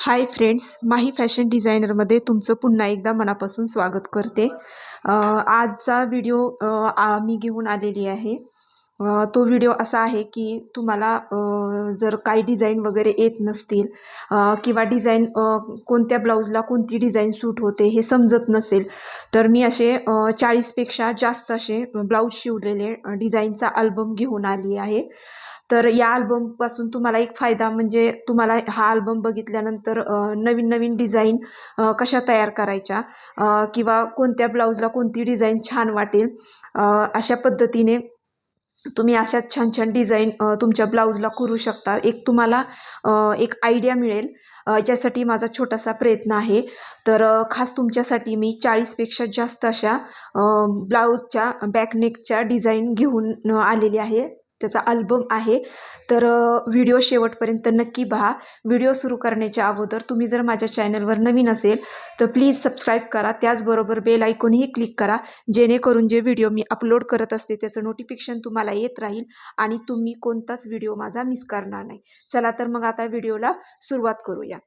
Hi friends माही fashion डिझायनरमध्ये तुमचं पुन्हा एकदा मनापासून स्वागत करते. आजचा व्हिडिओ मी घेऊन आलेली आहे. तो व्हिडिओ असा आहे की तुम्हाला जर काही डिझाईन वगैरे येत नसतील किंवा डिझाईन कोणत्या ब्लाऊजला कोणती डिझाईन सूट होते हे समजत नसेल तर मी असे चाळीसपेक्षा जास्त असे ब्लाऊज शिवलेले डिझाईनचा अल्बम घेऊन आली आहे. तर या अल्बमपासून तुम्हाला एक फायदा म्हणजे तुम्हाला हा अल्बम बघितल्यानंतर नवीन नवीन डिझाईन कशा तयार करायच्या किंवा कोणत्या ब्लाऊजला कोणती डिझाईन छान वाटेल अशा पद्धतीने तुम्ही अशा छान छान डिझाईन तुमच्या ब्लाऊजला करू शकता. एक तुम्हाला एक आयडिया मिळेल. याच्यासाठी माझा छोटासा प्रयत्न आहे. तर खास तुमच्यासाठी मी चाळीसपेक्षा जास्त अशा ब्लाऊजच्या बॅकनेकच्या डिझाईन घेऊन आलेली आहे. त्याचा अल्बम आहे. तर व्हिडिओ शेवटपर्यंत नक्की पहा. व्हिडिओ सुरू करण्याच्या अगोदर तुम्ही जर माझ्या चॅनलवर नवीन असेल तर प्लीज सबस्क्राईब करा. त्याचबरोबर बेल आयकॉनही क्लिक करा. जेणेकरून जे व्हिडिओ मी अपलोड करत असते त्याचं नोटिफिकेशन तुम्हाला येत राहील आणि तुम्ही कोणताच व्हिडिओ माझा मिस करणार नाही. चला तर मग आता व्हिडिओला सुरुवात करूया.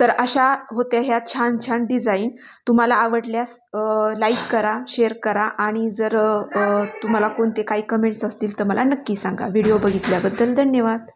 तर अशा होत्या ह्या छान छान डिझाईन तुम्हाला आवडल्यास लाईक करा शेअर करा आणि जर तुम्हाला कोणते काही कमेंट्स असतील तर मला नक्की सांगा. व्हिडिओ बघितल्याबद्दल धन्यवाद.